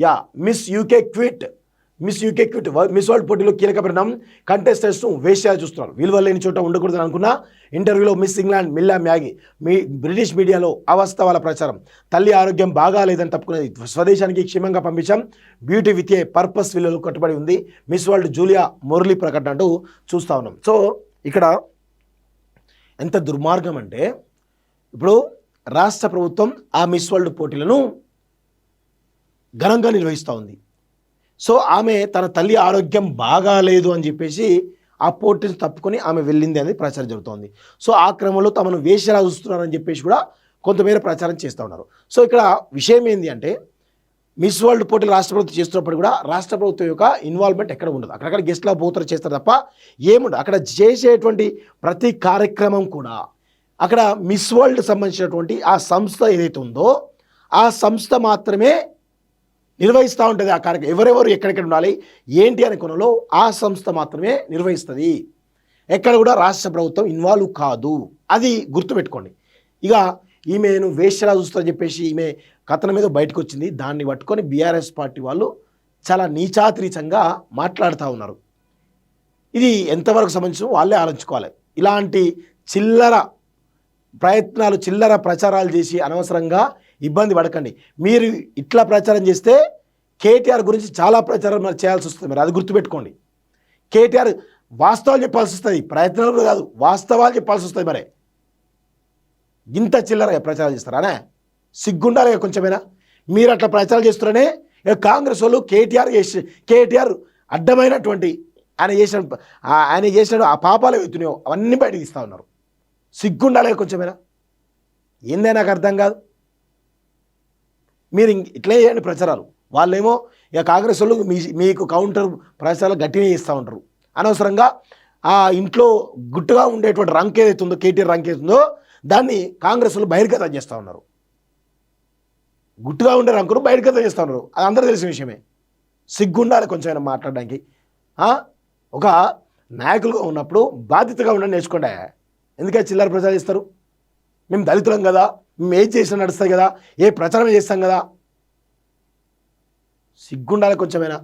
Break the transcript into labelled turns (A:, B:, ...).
A: Yeah Miss UK quit Miss UK quit Miss World పోటీలో కీలక పరిణామం కంటెస్టెంట్స్ను వేషాలు చూస్తున్నారు. విలువ లేని చోట ఉండకూడదని అనుకున్న ఇంటర్వ్యూలో మిస్ ఇంగ్లాండ్ మిల్లా మ్యాగీ. మీ బ్రిటిష్ మీడియాలో అవాస్తవాల ప్రచారం. తల్లి ఆరోగ్యం బాగాలేదని తప్పుకునేది. స్వదేశానికి క్షేమంగా పంపించాం. బ్యూటీ విత్ ఏ పర్పస్ విలువలు కట్టుబడి ఉంది. మిస్ వరల్డ్ జూలియా మురళీ ప్రకటన అంటూ చూస్తా ఉన్నాం. సో ఇక్కడ ఎంత దుర్మార్గం అంటే ఇప్పుడు రాష్ట్ర ప్రభుత్వం ఆ మిస్ వరల్డ్ పోటీలను ఘనంగా నిర్వహిస్తూ ఉంది. సో ఆమె తన తల్లి ఆరోగ్యం బాగాలేదు అని చెప్పేసి ఆ పోటీని తప్పుకొని ఆమె వెళ్ళింది అనేది ప్రచారం జరుగుతోంది. సో ఆ క్రమంలో తమను వేషలా చూస్తున్నారని చెప్పేసి కూడా కొంతమేర ప్రచారం చేస్తూ ఉన్నారు. సో ఇక్కడ విషయం ఏంటి అంటే మిస్ వరల్డ్ పోటీలు రాష్ట్ర ప్రభుత్వం చేస్తున్నప్పుడు కూడా రాష్ట్ర ప్రభుత్వం యొక్క ఇన్వాల్వ్మెంట్ ఎక్కడ ఉండదు. అక్కడక్కడ గెస్ట్లా పోతారు చేస్తారు తప్ప ఏముండదు. అక్కడ చేసేటువంటి ప్రతి కార్యక్రమం కూడా అక్కడ మిస్ వరల్డ్ సంబంధించినటువంటి ఆ సంస్థ ఏదైతే ఉందో ఆ సంస్థ మాత్రమే నిర్వహిస్తూ ఉంటుంది ఆ కార్యక్రమం. ఎవరెవరు ఎక్కడెక్కడ ఉండాలి ఏంటి అనే కొనలో ఆ సంస్థ మాత్రమే నిర్వహిస్తుంది. ఎక్కడ కూడా రాష్ట్ర ప్రభుత్వం ఇన్వాల్వ్ కాదు. అది గుర్తుపెట్టుకోండి. ఇక ఈమెను వేష్యలా చూస్తా చెప్పేసి ఈమె కథన మీద బయటకు వచ్చింది. దాన్ని పట్టుకొని బీఆర్ఎస్ పార్టీ వాళ్ళు చాలా నీచాతిరీచంగా మాట్లాడుతూ ఉన్నారు. ఇది ఎంతవరకు సంబంధించిన వాళ్ళే ఆలోచించుకోవాలి. ఇలాంటి చిల్లర ప్రయత్నాలు చిల్లర ప్రచారాలు చేసి అనవసరంగా ఇబ్బంది పడకండి. మీరు ఇట్లా ప్రచారం చేస్తే కేటీఆర్ గురించి చాలా ప్రచారం మరి చేయాల్సి వస్తుంది మరి అది గుర్తుపెట్టుకోండి. కేటీఆర్ వాస్తవాలు చెప్పాల్సి వస్తుంది ప్రయత్నాలు కాదు వాస్తవాలు చెప్పాల్సి వస్తుంది మరి. ఇంత చిల్లర ప్రచారం చేస్తారానే సిగ్గుండాలి కొంచెమైనా. మీరు అట్లా ప్రచారం చేస్తున్నారనే కాంగ్రెస్ వాళ్ళు కేటీఆర్ చేసి కేటీఆర్ అడ్డమైనటువంటి ఆయన చేసిన ఆ- ఆయన చేసిన ఆ పాపాలు ఎత్తున్నాయో అవన్నీ బయటకు ఇస్తా ఉన్నారు. సిగ్గుండాలి కొంచెమైనా. ఏందే నాకు అర్థం కాదు. మీరు ఇట్లే చేయండి ప్రచారాలు. వాళ్ళేమో ఇక కాంగ్రెస్ వాళ్ళు మీ మీకు కౌంటర్ ప్రచారాలు గట్టినే ఇస్తూ ఉంటారు. అనవసరంగా ఆ ఇంట్లో గుట్టుగా ఉండేటువంటి రంక్ ఏదైతే ఉందో కేటీఆర్ రంక్ ఏదైతుందో ఉందో దాన్ని కాంగ్రెస్ వాళ్ళు బహిర్గతం చేస్తూ ఉన్నారు. గుట్టుగా ఉండే రంకును బహిర్గతం చేస్తూ ఉన్నారు. అది అందరూ తెలిసిన విషయమే. సిగ్గుండాలి కొంచెం మాట్లాడడానికి. ఒక నాయకులుగా ఉన్నప్పుడు బాధ్యతగా ఉండని నేర్చుకోండి ఎందుకే చిల్లర ప్రచారం ఇస్తారు మేము దళితులం కదా. మేము చేసినా నడుస్తుంది కదా ఏ ప్రచారం చేస్తాం కదా. సిగ్గుండాలి కొంచెమైనా.